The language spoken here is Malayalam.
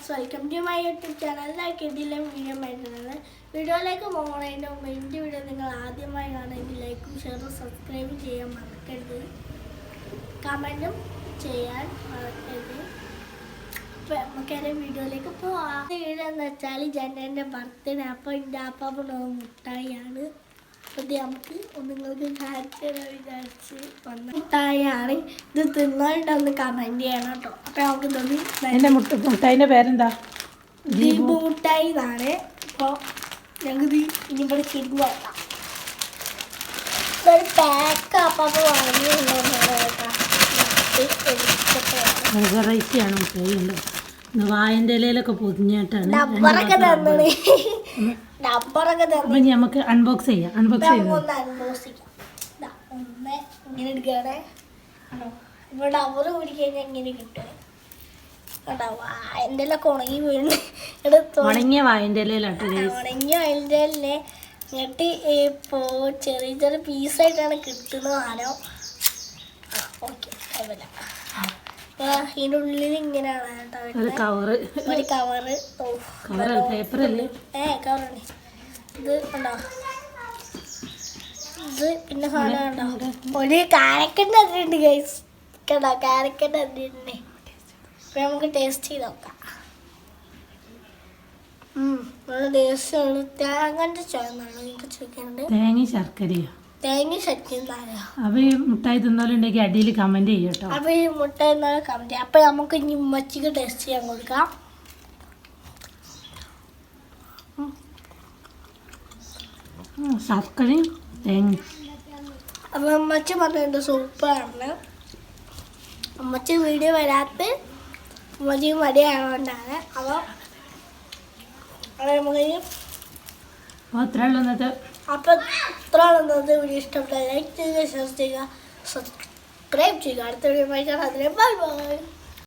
Friends welcome to my YouTube channel ഇതിലെ വീഡിയോ ആയിട്ടുള്ളത് വീഡിയോയിലേക്ക് പോകുന്നതിന്റെ മുമ്പ് എന്റെ വീഡിയോ നിങ്ങൾ ആദ്യമായി കാണുമെങ്കിൽ ലൈക്കും ഷെയറും സബ്സ്ക്രൈബും ചെയ്യാൻ മറക്കരുത്. കമന്റും ചെയ്യാൻ മറക്കരുത്. അപ്പോൾ നമുക്ക് എന്റെ വീഡിയോയിലേക്ക് പോവാം. വീഡിയോ എന്ന് വെച്ചാൽ ജനന്റെ ബർത്ത്ഡേ അപ്പോൾ എന്റെ അപ്പം മുട്ടായിയാണ് നമുക്ക് നിങ്ങൾക്ക് കാണിച്ചു വിചാരിച്ച് വന്ന. മുട്ടായാണ് ഇത് തിന്നിട്ടൊന്ന് കമന്റ് ചെയ്യണം കേട്ടോ. അപ്പം നമുക്ക് തോന്നി അതിന്റെ മുട്ട മുട്ടായിന്റെ പേരെന്താ? ദീപു മുട്ടായി എന്നാണ്. അപ്പോൾ ഞങ്ങൾക്ക് ഇനി ഇവിടെ തിരിഞ്ഞു നോക്കാം. ഒരു പാക്ക് അപ്പം വാങ്ങിയിട്ടുണ്ടോ വെറൈറ്റി ആണ് മുട്ടായി ഉണ്ട് വായന്റെ ഇലയിലൊക്കെ പൊതിഞ്ഞിട്ടാണ് അപ്പൊ നമുക്ക് അൺബോക്സ് ചെയ്യാം. അൺബോക്സ് ചെയ്യാം. ഇവിടെ കിട്ടും. ഉണങ്ങി വീണ്. ഉണങ്ങിയ വായന്റെ ഇലയിലാട്ടോ guys. ഉണങ്ങി അതിന്റെ തന്നെ എന്നിട്ട് ഇപ്പോൾ ചെറിയ ചെറിയ പീസായിട്ടാണ് കിട്ടുന്നത് ആരോ? ഓക്കെ അപ്പോൾ ഉള്ളിൽ ഇങ്ങനെയാണ് കേട്ടോ ഒരു കവറ് ഒരു കവറ് ഓ കവറല്ല പേപ്പർ അല്ലേ? ഏ കവറാണ് ഇത് ഉണ്ടോ? ഇത് പിന്നെ സാധനം ഉണ്ടോ? ഒരു കാരക്കന്റെ അതിലുണ്ട് ഗൈസ് കണ്ടോ കാരക്കന്റെ അതിലുണ്ട്. അപ്പൊ നമുക്ക് ടേസ്റ്റ് ചെയ്ത് നോക്കാം. ഉം, നല്ല തേങ്ങന്റെ ചോന്നാണ് നിങ്ങൾക്ക് ചോദിക്കാനുണ്ട്? തേങ്ങ ശർക്കരയോ. തേങ്ങ ശരിക്കും അപ്പൊ ഈ മുട്ടായി തിന്നാലുണ്ടെങ്കിൽ അടിയിൽ കമന്റ് ചെയ്യട്ടോ അപ്പൊ ഈ മുട്ടായി തിന്നാലും കമന്റ് അപ്പൊ നമുക്ക് ഇനി ഉമ്മച്ചിക്ക് ടേസ്റ്റ് ചെയ്യാൻ കൊടുക്കാം. ശർക്കരയും തേങ്ങ. അപ്പൊ ഉമ്മച്ചി പറഞ്ഞിട്ടുണ്ട് സൂപ്പറാണ്. ഉമ്മച്ചി വീഡിയോ വരാത്ത ഉമ്മച്ചി മടിയായതുകൊണ്ടാണ് അപ്പോൾ നമുക്ക് അപ്പോൾ അത്ര ഉള്ളൂ വീഡിയോ ഇഷ്ടപ്പെട്ട ലൈക്ക് ചെയ്യുക ഷെയർ ചെയ്യുക സബ്സ്ക്രൈബ് ചെയ്യുക. അടുത്ത വീഡിയോ വായിക്കാൻ അതിനെ ബൈ ബൈ.